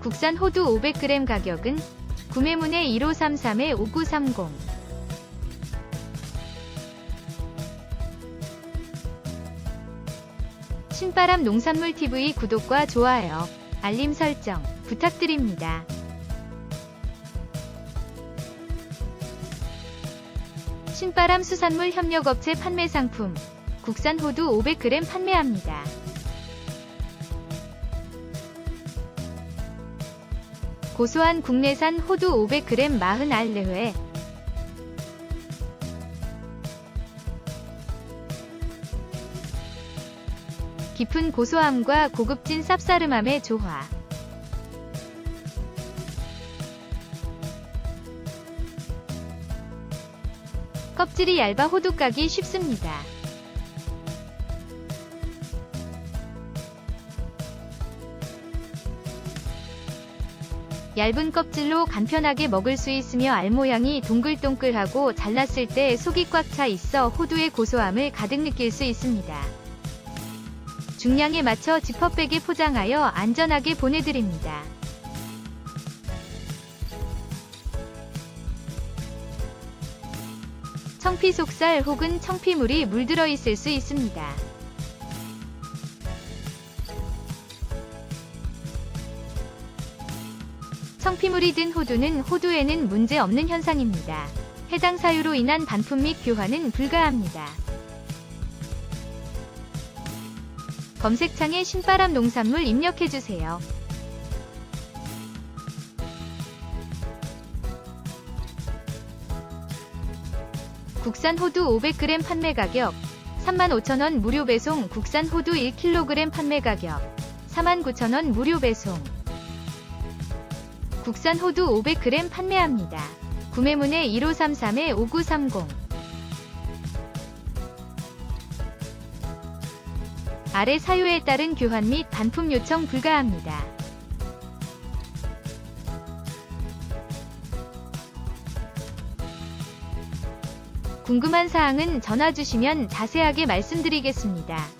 국산 호두 500g 가격은 구매문의 1533-5930 신바람 농산물 TV 구독과 좋아요, 알림 설정 부탁드립니다. 신바람 수산물 협력업체 판매 상품 국산 호두 500g 판매합니다. 고소한 국내산 호두 500g 40알레회 깊은 고소함과 고급진 쌉싸름함의 조화 껍질이 얇아 호두 까기 쉽습니다. 얇은 껍질로 간편하게 먹을 수 있으며 알 모양이 동글동글하고 잘랐을 때 속이 꽉 차 있어 호두의 고소함을 가득 느낄 수 있습니다. 중량에 맞춰 지퍼백에 포장하여 안전하게 보내드립니다. 청피 속살 혹은 청피물이 물들어 있을 수 있습니다. 청피물이 든 호두는 호두에는 문제 없는 현상입니다. 해당 사유로 인한 반품 및 교환은 불가합니다. 검색창에 신바람 농산물 입력해주세요. 국산 호두 500g 판매 가격 35,000원 무료 배송 국산 호두 1kg 판매 가격 49,000원 무료 배송 국산 호두 500g 판매합니다. 구매문의 1533-5930 아래 사유에 따른 교환 및 반품 요청 불가합니다. 궁금한 사항은 전화 주시면 자세하게 말씀드리겠습니다.